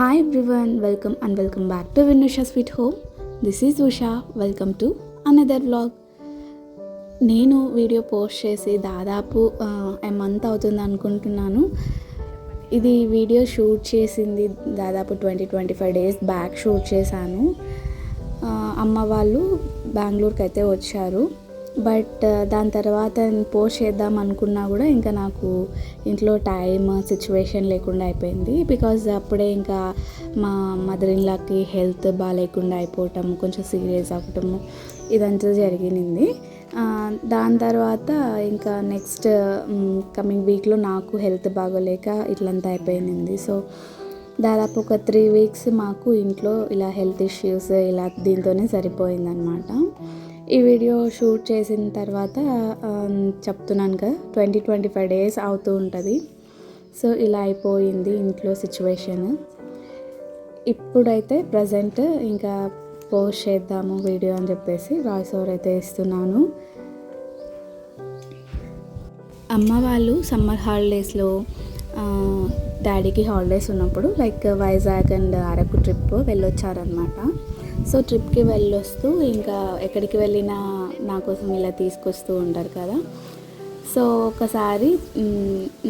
Hi everyone welcome and welcome back to Vinusha sweet home this is Usha welcome to another vlog నేను video post చేసి దాదాపు ఏ month అవుతుంది అనుకుంటున్నాను. ఇది video shoot చేసింది దాదాపు twenty twenty five days back shoot చేశాను అమ్మ వాళ్ళు బెంగళూరుకి అయితే వచ్చారు. బట్ దాని తర్వాత నేను పోస్ట్ చేద్దాం అనుకున్నా కూడా ఇంకా నాకు ఇంట్లో టైం సిచ్యువేషన్ లేకుండా అయిపోయింది. బికాజ్ అప్పుడే ఇంకా మా మదర్ ఇన్లాకి హెల్త్ బాగాలేకుండా అయిపోవటం కొంచెం సీరియస్ అవ్వటము ఇదంతా జరిగింది దాని తర్వాత ఇంకా నెక్స్ట్ కమింగ్ వీక్లో నాకు హెల్త్ బాగోలేక ఇట్లంతా అయిపోయింది. సో దాదాపు ఒక త్రీ వీక్స్ మాకు ఇంట్లో ఇలా హెల్త్ ఇష్యూస్ ఇలా దీంతోనే సరిపోయిందనమాట. ఈ వీడియో షూట్ చేసిన తర్వాత చెప్తున్నాను కదా ట్వంటీ ట్వంటీ ఫైవ్ డేస్ అవుతూ ఉంటుంది. సో ఇలా అయిపోయింది ఇంట్లో సిచ్యువేషన్. ఇప్పుడైతే ప్రజెంట్ ఇంకా పోస్ట్ చేద్దాము వీడియో అని చెప్పేసి వాయిస్ ఓవర్ అయితే ఇస్తున్నాను. అమ్మ వాళ్ళు సమ్మర్ హాలిడేస్లో డాడీకి హాలిడేస్ ఉన్నప్పుడు like Vizag and Araku trip వెళ్ళొచ్చారనమాట so ట్రిప్కి వెళ్ళొస్తూ ఇంకా ఎక్కడికి వెళ్ళినా నా కోసం ఇలా తీసుకొస్తూ ఉంటారు కదా. సో ఒకసారి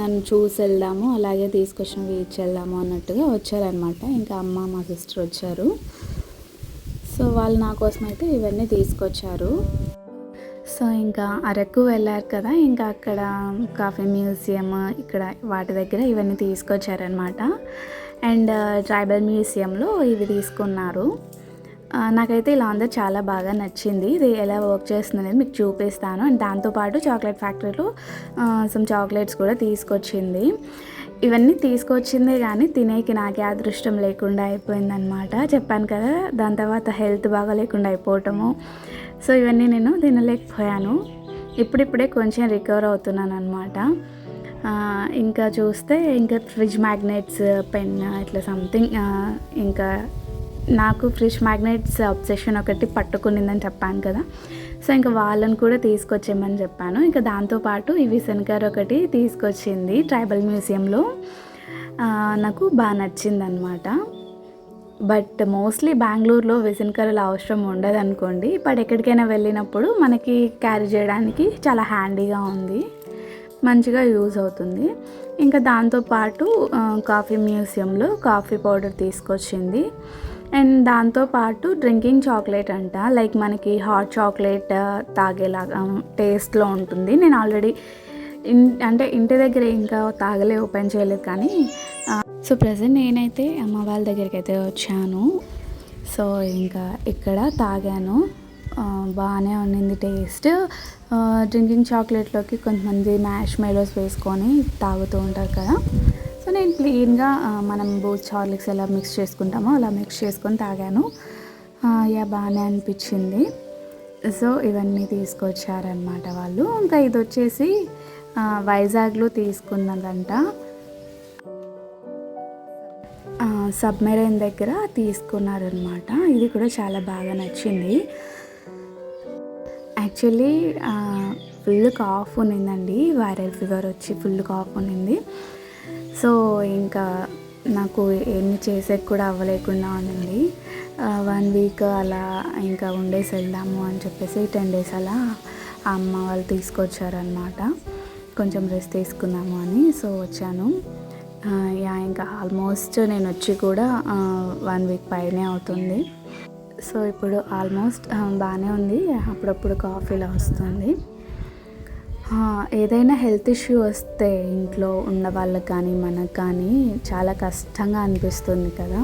నన్ను చూసి వెళ్దాము అలాగే తీసుకొచ్చిన ఇచ్చి వెళ్దాము అన్నట్టుగా వచ్చారనమాట ఇంకా అమ్మ మా సిస్టర్ వచ్చారు. సో వాళ్ళు నా కోసం అయితే ఇవన్నీ తీసుకొచ్చారు. సో ఇంకా అరకు వెళ్ళారు కదా ఇంకా అక్కడ కాఫీ మ్యూజియం ఇక్కడ వాటి దగ్గర ఇవన్నీ తీసుకొచ్చారనమాట అండ్ ట్రైబల్ మ్యూజియంలో ఇవి తీసుకున్నారు. నాకైతే ఇలా అందరూ చాలా బాగా నచ్చింది. ఇది ఎలా వర్క్ చేస్తుందనేది మీకు చూపిస్తాను. అండ్ దాంతోపాటు చాక్లెట్ ఫ్యాక్టరీలో సమ్ చాక్లెట్స్ కూడా తీసుకొచ్చింది. ఇవన్నీ తీసుకొచ్చిందే కానీ తినేకి నాకే అదృష్టం లేకుండా అయిపోయిందనమాట చెప్పాను కదా దాని తర్వాత హెల్త్ బాగా లేకుండా అయిపోవటము. సో ఇవన్నీ నేను తినలేకపోయాను. ఇప్పుడిప్పుడే కొంచెం రికవర్ అవుతున్నాను అనమాట ఇంకా చూస్తే ఇంకా ఫ్రిడ్జ్ మ్యాగ్నెట్స్ పెన్ ఇట్లా సంథింగ్ ఇంకా నాకు ఫ్రెష్ మ్యాగ్నెట్స్ అబ్సెషన్ ఒకటి పట్టుకునిందని చెప్పాను కదా. సో ఇంకా వాళ్ళని కూడా తీసుకొచ్చేయమని చెప్పాను. ఇంకా దాంతోపాటు ఈ విసన్కర్ ఒకటి తీసుకొచ్చింది ట్రైబల్ మ్యూజియంలో. నాకు బాగా నచ్చింది అనమాట బట్ మోస్ట్లీ బెంగళూరులో విసన్కర్రలు అవసరం ఉండదు అనుకోండి బట్ ఎక్కడికైనా వెళ్ళినప్పుడు మనకి క్యారీ చేయడానికి చాలా హ్యాండీగా ఉంది. మంచిగా యూజ్ అవుతుంది. ఇంకా దాంతోపాటు కాఫీ మ్యూజియంలో కాఫీ పౌడర్ తీసుకొచ్చింది. అండ్ దాంతోపాటు డ్రింకింగ్ చాక్లెట్ అంట. లైక్ మనకి హాట్ చాక్లెట్ తాగేలాగా టేస్ట్లో ఉంటుంది. నేను ఆల్రెడీ ఇన్ అంటే ఇంటి దగ్గర ఇంకా తాగలే ఓపెన్ చేయలేదు కానీ సో ప్రజెంట్ నేనైతే అమ్మ వాళ్ళ దగ్గరికి అయితే వచ్చాను. సో ఇంకా ఇక్కడ తాగాను. బాగానే ఉండింది టేస్ట్. డ్రింకింగ్ చాక్లెట్లోకి కొంతమంది మ్యాష్ మెలోస్ వేసుకొని తాగుతూ ఉంటారు కదా. సో నేను ప్లెయిన్గా మనం బూత్ హార్లిక్స్ ఎలా మిక్స్ చేసుకుంటామో అలా మిక్స్ చేసుకొని తాగాను. యా బాగానే అనిపించింది. సో ఇవన్నీ తీసుకొచ్చారనమాట వాళ్ళు. ఇంకా ఇది వచ్చేసి వైజాగ్లో తీసుకున్నదంట. సబ్మెరైన్ దగ్గర తీసుకున్నారనమాట ఇది కూడా చాలా బాగా నచ్చింది. యాక్చువల్లీ ఫుల్ కాఫ్ ఉన్నిందండి. వైరల్ ఫీవర్ వచ్చి ఫుల్ కాఫ్ ఉన్నింది. సో ఇంకా నాకు ఏమి చేసేకి కూడా అవ్వలేకుండా ఉంది వన్ వీక్ అలా ఇంకా ఉండేసి వెళ్దాము అని చెప్పేసి టెన్ డేస్ అలా ఆ అమ్మ వాళ్ళు తీసుకొచ్చారనమాట కొంచెం రెస్ట్ తీసుకుందాము అని సో వచ్చాను. యా ఇంకా ఆల్మోస్ట్ నేను వచ్చి కూడా వన్ వీక్ పైనే అవుతుంది. సో ఇప్పుడు ఆల్మోస్ట్ బాగానే ఉంది. అప్పుడప్పుడు కాఫీలా వస్తుంది. ఏదైనా హెల్త్ ఇష్యూ వస్తే ఇంట్లో ఉన్న వాళ్ళకి కానీ మనకు కానీ చాలా కష్టంగా అనిపిస్తుంది కదా.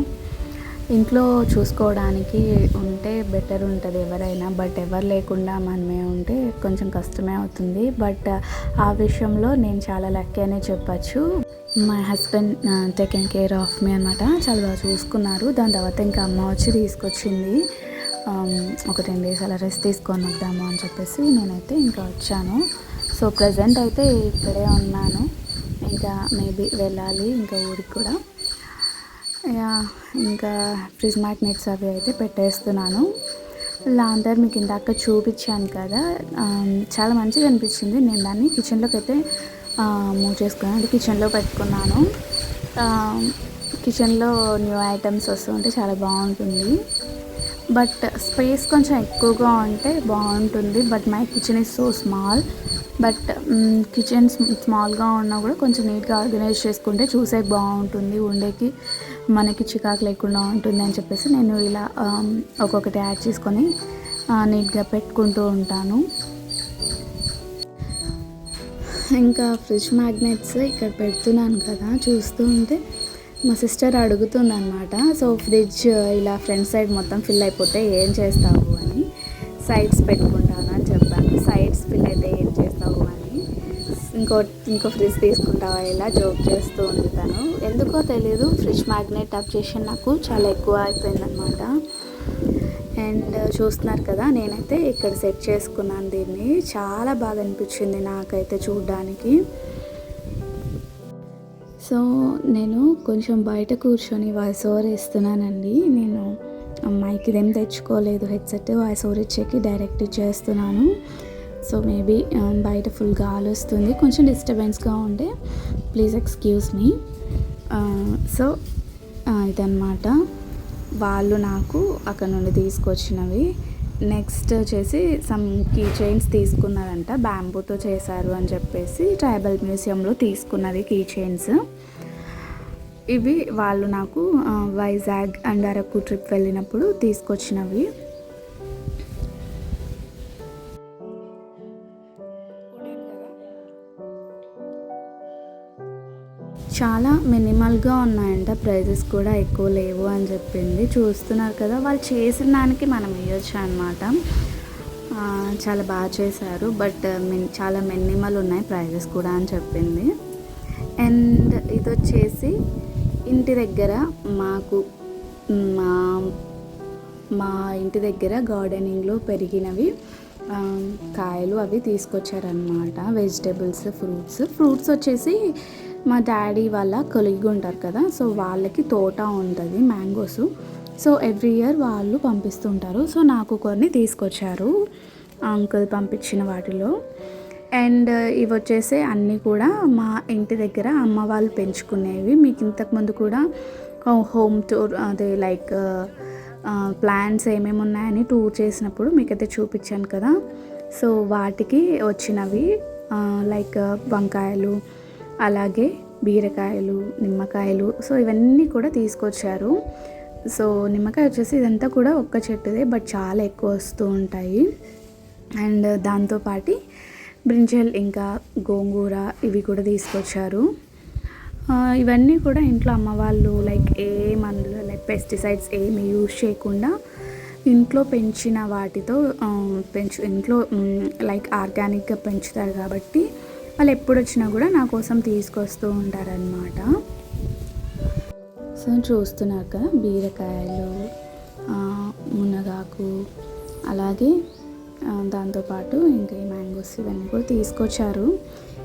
ఇంట్లో చూసుకోవడానికి ఉంటే బెటర్ ఉంటుంది ఎవరైనా బట్ ఎవరు లేకుండా మనమే ఉంటే కొంచెం కష్టమే అవుతుంది. బట్ ఆ విషయంలో నేను చాలా లక్కీ అనే చెప్పచ్చు. My husband taken care of me అనమాట చాలా బాగా చూసుకున్నారు. దాని తర్వాత ఇంకా అమ్మ వచ్చి తీసుకొచ్చింది. ఒక టెన్ డేస్ అలా రెస్ట్ తీసుకొని వద్దాము అని చెప్పేసి నేనైతే ఇంకా వచ్చాను. సో ప్రజెంట్ అయితే ఇక్కడే ఉన్నాను. ఇంకా మేబీ వెళ్ళాలి ఇంకా ఊరికి కూడా. ఇంకా ఫ్రిజ్ మ్యాగ్నెట్స్ అవి అయితే పెట్టేస్తున్నాను. లాంతర్ మీకు ఇందాక చూపించాను కదా. చాలా మంచిగా అనిపించింది. నేను దాన్ని కిచెన్లోకి అయితే మూవ్ చేసుకున్నాను. కిచెన్లో పెట్టుకున్నాను. కిచెన్లో న్యూ ఐటమ్స్ వస్తుంటే చాలా బాగుంటుంది. బట్ స్పేస్ కొంచెం ఎక్కువగా ఉంటే బాగుంటుంది. But my kitchen is so small. But kitchen స్మాల్గా ఉన్నా కూడా కొంచెం నీట్గా ఆర్గనైజ్ చేసుకుంటే చూసే బాగుంటుంది. ఉండేకి మనకి చికాకు లేకుండా ఉంటుంది అని చెప్పేసి నేను ఇలా ఒక్కొక్కటి యాడ్ చేసుకొని నీట్గా పెట్టుకుంటూ ఉంటాను. ఇంకా ఫ్రిడ్జ్ మ్యాగ్నెట్స్ ఇక్కడ పెడుతున్నాను కదా. చూస్తూ ఉంటే మా సిస్టర్ అడుగుతుంది అనమాట సో ఫ్రిడ్జ్ ఇలా ఫ్రంట్ సైడ్ మొత్తం ఫిల్ అయిపోతే ఏం చేస్తావు? అని. సైడ్స్ పెట్టుకుంటాను? అని చెప్పాను. సైడ్స్ ఫిల్ అయితే ఏం చేస్తావు? అని. ఇంకో ఇంకో ఫ్రిడ్జ్ తీసుకుంటావా? ఇలా జోక్ చేస్తూ ఉంటాను ఎందుకో తెలీదు ఫ్రిడ్జ్ మ్యాగ్నెట్ అప్డేషన్ నాకు చాలా ఎక్కువ అయిపోయిందనమాట అండ్ చూస్తున్నారు కదా నేనైతే ఇక్కడ సెట్ చేసుకున్నాను దీన్ని. చాలా బాగా అనిపించింది నాకైతే చూడడానికి. సో నేను కొంచెం బయట కూర్చొని వాయిస్ ఓవర్ ఇస్తున్నానండి నేను మైక్ ఇదేం తెచ్చుకోలేదు. హెడ్సెట్ వాయిస్ ఓవర్ ఇచ్చేకి డైరెక్ట్ ఇచ్చేస్తున్నాను. సో మేబీ బయట ఫుల్ గాలి వస్తుంది కొంచెం డిస్టర్బెన్స్గా ఉండే. Please excuse me. సో ఇదన్నమాట. వాళ్ళు నాకు అక్కడ నుండి తీసుకొచ్చినవి. నెక్స్ట్ వచ్చేసి సమ్ కీ చైన్స్ తీసుకున్నారంట. బ్యాంబూతో చేశారు అని చెప్పేసి ట్రైబల్ మ్యూజియంలో తీసుకున్నది కీ చైన్స్. ఇవి వాళ్ళు నాకు వైజాగ్ అండ్ అరకు ట్రిప్ వెళ్ళినప్పుడు తీసుకొచ్చినవి. చాలా మినిమల్గా ఉన్నాయంట. ప్రైజెస్ కూడా ఎక్కువ లేవు అని చెప్పింది. చూస్తున్నారు కదా వాళ్ళు చేసిన దానికి మనం ఇవ్వచ్చు అనమాట చాలా బాగా చేశారు. బట్ చాలా మినిమల్ ఉన్నాయి ప్రైజెస్ కూడా అని చెప్పింది. అండ్ ఇది వచ్చేసి ఇంటి దగ్గర మాకు మా మా ఇంటి దగ్గర గార్డెనింగ్లో పెరిగినవి కాయలు అవి తీసుకొచ్చారనమాట వెజిటేబుల్స్ ఫ్రూట్స్. ఫ్రూట్స్ వచ్చేసి మా డాడీ వాళ్ళ కొలిగి ఉంటారు కదా సో వాళ్ళకి తోట ఉంటుంది మ్యాంగోస్. సో ఎవ్రీ ఇయర్ వాళ్ళు పంపిస్తుంటారు. సో నాకు కొన్ని తీసుకొచ్చారు అంకుల్ పంపించిన వాటిలో. అండ్ ఇవి వచ్చేసి అన్నీ కూడా మా ఇంటి దగ్గర అమ్మ వాళ్ళు పెంచుకునేవి. మీకు ఇంతకుముందు కూడా హోమ్ టూర్ అదే లైక్ ప్లాన్స్ ఏమేమి ఉన్నాయని టూర్ చేసినప్పుడు మీకైతే చూపించాను కదా. సో వాటికి వచ్చినవి లైక్ వంకాయలు అలాగే బీరకాయలు నిమ్మకాయలు సో ఇవన్నీ కూడా తీసుకొచ్చారు. సో నిమ్మకాయ వచ్చేసి ఇదంతా కూడా ఒక్క చెట్టుదే బట్ చాలా ఎక్కువ వస్తూ ఉంటాయి. అండ్ దాంతోపాటి బ్రింజల్ ఇంకా గోంగూర ఇవి కూడా తీసుకొచ్చారు. ఇవన్నీ కూడా ఇంట్లో అమ్మవాళ్ళు లైక్ ఏ మందులు లైక్ పెస్టిసైడ్స్ ఏమి యూజ్ చేయకుండా ఇంట్లో పెంచిన వాటితో పెంచు ఇంట్లో లైక్ ఆర్గానిక్గా పెంచుతారు కాబట్టి వాళ్ళు ఎప్పుడు వచ్చినా కూడా నా కోసం తీసుకొస్తూ ఉంటారనమాట సో చూస్తున్నారు కదా బీరకాయలు మునగాకు అలాగే దాంతోపాటు ఇంకా ఈ మ్యాంగోస్ ఇవన్నీ కూడా తీసుకొచ్చారు.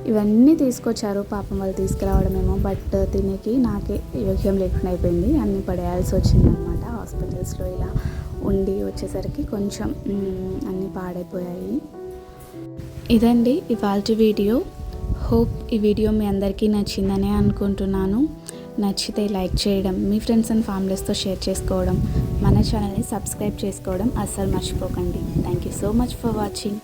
ఇవన్నీ తీసుకొచ్చారు పాపం వాళ్ళు తీసుకురావడమేమో బట్ తినేకి నాకే యోగ్యం లేకుండా అయిపోయింది. అన్నీ పడేయాల్సి వచ్చిందనమాట హాస్పిటల్స్లో ఇలా ఉండి వచ్చేసరికి కొంచెం అన్నీ పాడైపోయాయి. ఇదండి ఇవాళ వీడియో. హోప్ ఈ వీడియో మీ అందరికీ నచ్చిందని అనుకుంటున్నాను. నచ్చితే లైక్ చేయడం మీ ఫ్రెండ్స్ అండ్ ఫ్యామిలీస్తో షేర్ చేసుకోవడం మన ఛానల్ని సబ్స్క్రైబ్ చేసుకోవడం అస్సలు మర్చిపోకండి. Thank you so much for watching.